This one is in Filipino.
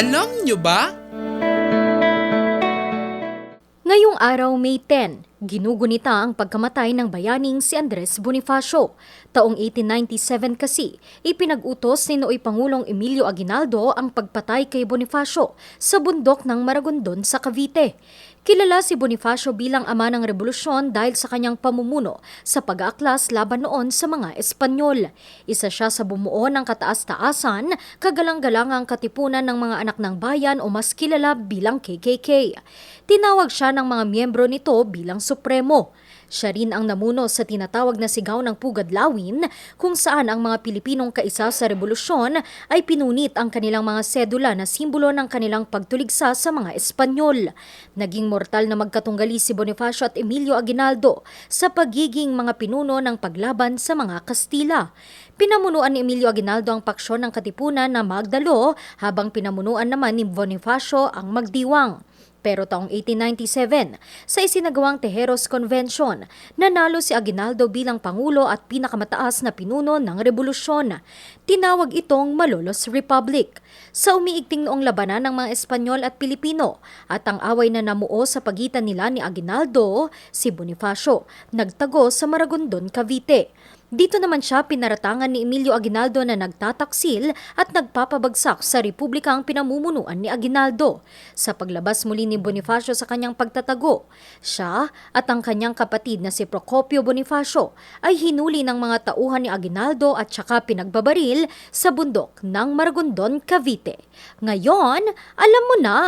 Alam nyo ba? Ngayong araw, May 10, ginugunita ang pagkamatay ng bayaning si Andres Bonifacio. Taong 1897 kasi, ipinag-utos ni Nooy Pangulong Emilio Aguinaldo ang pagpatay kay Bonifacio sa bundok ng Maragondon sa Cavite. Kilala si Bonifacio bilang ama ng revolusyon dahil sa kanyang pamumuno sa pag-aaklas laban noon sa mga Espanyol. Isa siya sa bumuo ng kataas-taasan, kagalang-galangang katipunan ng mga anak ng bayan o mas kilala bilang KKK. Tinawag siya ng mga miyembro nito bilang supremo. Siya rin ang namuno sa tinatawag na sigaw ng Pugad Lawin kung saan ang mga Pilipinong kaisa sa revolusyon ay pinunit ang kanilang mga sedula na simbolo ng kanilang pagtuligsa sa mga Espanyol. Naging mortal na magkatunggali si Bonifacio at Emilio Aguinaldo sa pagiging mga pinuno ng paglaban sa mga Kastila. Pinamunuan ni Emilio Aguinaldo ang paksyon ng Katipunan na Magdalo habang pinamunuan naman ni Bonifacio ang Magdiwang. Pero taong 1897, sa isinagawang Tejeros Convention, nanalo si Aguinaldo bilang Pangulo at pinakamataas na pinuno ng revolusyon. Tinawag itong Malolos Republic. Sa umiigting noong labanan ng mga Espanyol at Pilipino at ang away na namuo sa pagitan nila ni Aguinaldo, si Bonifacio, nagtago sa Maragondon, Cavite. Dito naman siya pinaratangan ni Emilio Aguinaldo na nagtataksil at nagpapabagsak sa republikang pinamumunuan ni Aguinaldo. Sa paglabas muli ni Bonifacio sa kanyang pagtatago, siya at ang kanyang kapatid na si Procopio Bonifacio ay hinuli ng mga tauhan ni Aguinaldo at saka pinagbabaril sa bundok ng Maragondon, Cavite. Ngayon, alam mo na!